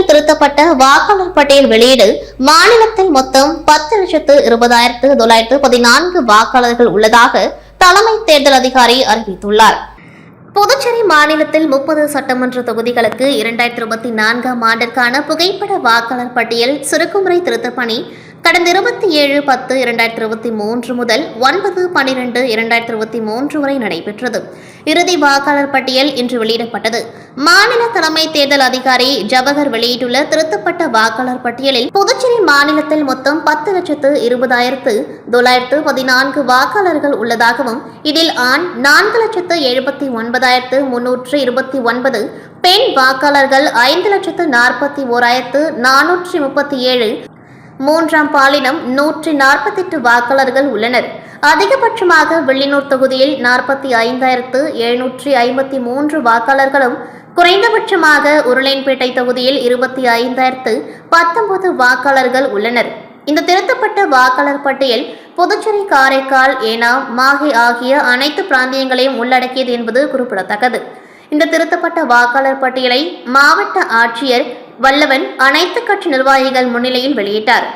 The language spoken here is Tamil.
புதுச்சேரியில் திருத்தப்பட்ட வாக்காளர் பட்டியல் வெளியீடு மாநிலத்தில் மொத்தம் பத்து லட்சத்து இருபதாயிரத்து தொள்ளாயிரத்து பதினான்கு வாக்காளர்கள் உள்ளதாக தலைமை தேர்தல் அதிகாரி அறிவித்துள்ளார். புதுச்சேரி மாநிலத்தில் முப்பது சட்டமன்ற தொகுதிகளுக்கு இரண்டாயிரத்தி இருபத்தி நான்காம் ஆண்டிற்கான புகைப்பட வாக்காளர் பட்டியல் சுருக்குமுறை திருத்தப் பணி கடந்த இருபத்தி ஏழு பத்து இரண்டாயிரத்தி இருபத்தி மூன்று முதல் ஒன்பது பனிரெண்டு இரண்டாயிரத்தி இருபத்தி மூன்று வரை நடைபெற்றது. இறுதி வாக்காளர் பட்டியல் இன்று வெளியிடப்பட்டது. மாநில தலைமை தேர்தல் அதிகாரி ஜவஹர் வெளியிட்டுள்ள திருத்தப்பட்ட வாக்காளர் பட்டியலில் புதுச்சேரி மாநிலத்தில் மொத்தம் பத்து லட்சத்து இருபதாயிரத்து தொள்ளாயிரத்து பதினான்கு வாக்காளர்கள் உள்ளதாகவும் இதில் ஆண் நான்கு லட்சத்து எழுபத்தி ஒன்பதாயிரத்து முன்னூற்று இருபத்தி ஒன்பது பெண் வாக்காளர்கள் ஐந்து லட்சத்து நாற்பத்தி ஓராயிரத்து நானூற்றி முப்பத்தி ஏழு மூன்றாம் பாலினம் நூற்றி நாற்பத்தெட்டு வாக்காளர்கள் உள்ளனர். அதிகபட்சமாக வெள்ளினூர் தொகுதியில் நாற்பத்தி ஐந்தாயிரத்து எழுநூற்றி ஐம்பத்தி மூன்று வாக்காளர்களும் குறைந்தபட்சமாக உருளையன்பேட்டை தொகுதியில் இருபத்தி ஐந்தாயிரத்து பத்தொன்பது வாக்காளர்கள் உள்ளனர். இந்த திருத்தப்பட்ட வாக்காளர் பட்டியல் புதுச்சேரி காரைக்கால் ஏனாம் மாஹே ஆகிய அனைத்து பிராந்தியங்களையும் உள்ளடக்கியது என்பது குறிப்பிடத்தக்கது. இந்த திருத்தப்பட்ட வாக்காளர் பட்டியலை மாவட்ட ஆட்சியர் வல்லவன் அனைத்து கட்சி நிர்வாகிகள் முன்னிலையில் வெளியிட்டார்.